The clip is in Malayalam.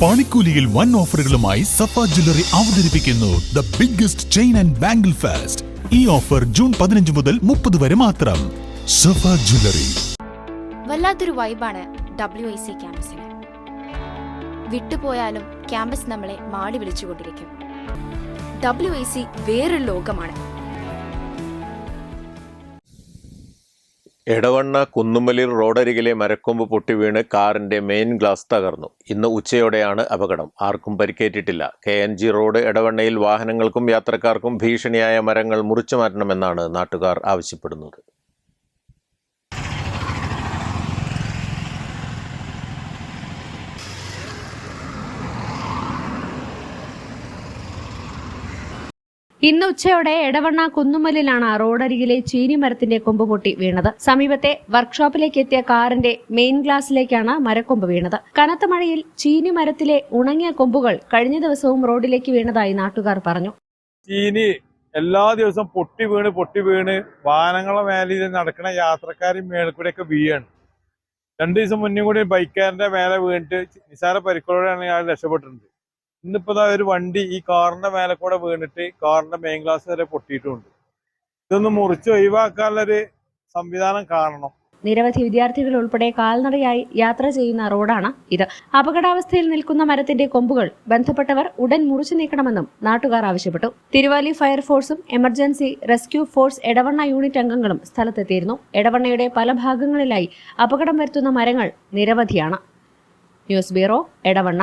പണിക്കൂലിയിൽ വൺ ഓഫറുകളുമായി സഫ ജ്വല്ലറി അവതരിപ്പിക്കുന്നു the biggest chain and bangle fest ഈ ഓഫർ ജൂൺ പതിനഞ്ച് മുതൽ മുപ്പത് വരെ മാത്രം. സഫ ജ്വല്ലറി. വല്ലാത്തൊരു വൈബാണ് ഡബ്ല്യു ഐ സി ക്യാമ്പസിന് വിട്ടുപോയാലും ക്യാമ്പസ് നമ്മളെ മാടി വിളിച്ചുകൊണ്ടിരിക്കും. ഡബ്ല്യു ഐ സി വേറൊരു ലോകമാണ്. എടവണ്ണ കുന്നുമലിർ റോഡരികിലെ മരക്കൊമ്പ് പൊട്ടി വീണ് കാറിന്റെ മെയിൻ ഗ്ലാസ് തകർന്നു. ഇന്ന് ഉച്ചയോടെയാണ് അപകടം. ആർക്കും പരിക്കേറ്റിട്ടില്ല. കെ എൻ ജി റോഡ് എടവണ്ണയിൽ വാഹനങ്ങൾക്കും യാത്രക്കാർക്കും ഭീഷണിയായ മരങ്ങൾ മുറിച്ചു മാറ്റണമെന്നാണ് നാട്ടുകാർ ആവശ്യപ്പെടുന്നത്. ഇന്ന് ഉച്ചയോടെ എടവണ്ണ കുന്നുമലിലാണ് റോഡരികിലെ ചീനിമരത്തിന്റെ കൊമ്പ് പൊട്ടി വീണത്. സമീപത്തെ വർക്ക്ഷോപ്പിലേക്ക് എത്തിയ കാറിന്റെ മെയിൻ ഗ്ലാസിലേക്കാണ് മരക്കൊമ്പ് വീണത്. കനത്ത മഴയിൽ ചീനിമരത്തിലെ ഉണങ്ങിയ കൊമ്പുകൾ കഴിഞ്ഞ ദിവസവും റോഡിലേക്ക് വീണതായി നാട്ടുകാർ പറഞ്ഞു. ചീനി എല്ലാ ദിവസവും പൊട്ടി വീണ് പൊട്ടി വീണ് വാഹനങ്ങളെ മേലിൽ നടക്കുന്ന യാത്രക്കാരും ഒക്കെ വീഴാണ്. രണ്ടു ദിവസം മുന്നേ കൂടി ബൈക്കാരന്റെ മേലെ വീണിട്ട് നിസാര പരിക്കുകളോടെയാണ് ഞാൻ രക്ഷപ്പെട്ടിട്ടുണ്ട്. ഇന്നിപ്പോ ഒരു വണ്ടി ഈ കാറിന്റെ മേലെ കൂടെ വീണിട്ട് കാറിന്റെ മെയിൻ ഗ്ലാസ് വരെ പൊട്ടിയിട്ടുണ്ട്. ഇതൊന്ന് മുറിച്ച് ഒഴിവാക്കാനുള്ളൊരു സംവിധാനം കാണണം. നിരവധി വിദ്യാർത്ഥികൾ ഉൾപ്പെടെ കാൽനടയായി യാത്ര ചെയ്യുന്ന റോഡാണ് ഇത്. അപകടാവസ്ഥയിൽ നിൽക്കുന്ന മരത്തിന്റെ കൊമ്പുകൾ ബന്ധപ്പെട്ടവർ ഉടൻ മുറിച്ചു നീക്കണമെന്നും നാട്ടുകാർ ആവശ്യപ്പെട്ടു. തിരുവാലി ഫയർഫോഴ്സും emergency rescue force Edavanna unit അംഗങ്ങളും സ്ഥലത്തെത്തിയിരുന്നു. എടവണ്ണയുടെ പല ഭാഗങ്ങളിലായി അപകടം വരുത്തുന്ന മരങ്ങൾ നിരവധിയാണ്. News bureau Edavanna.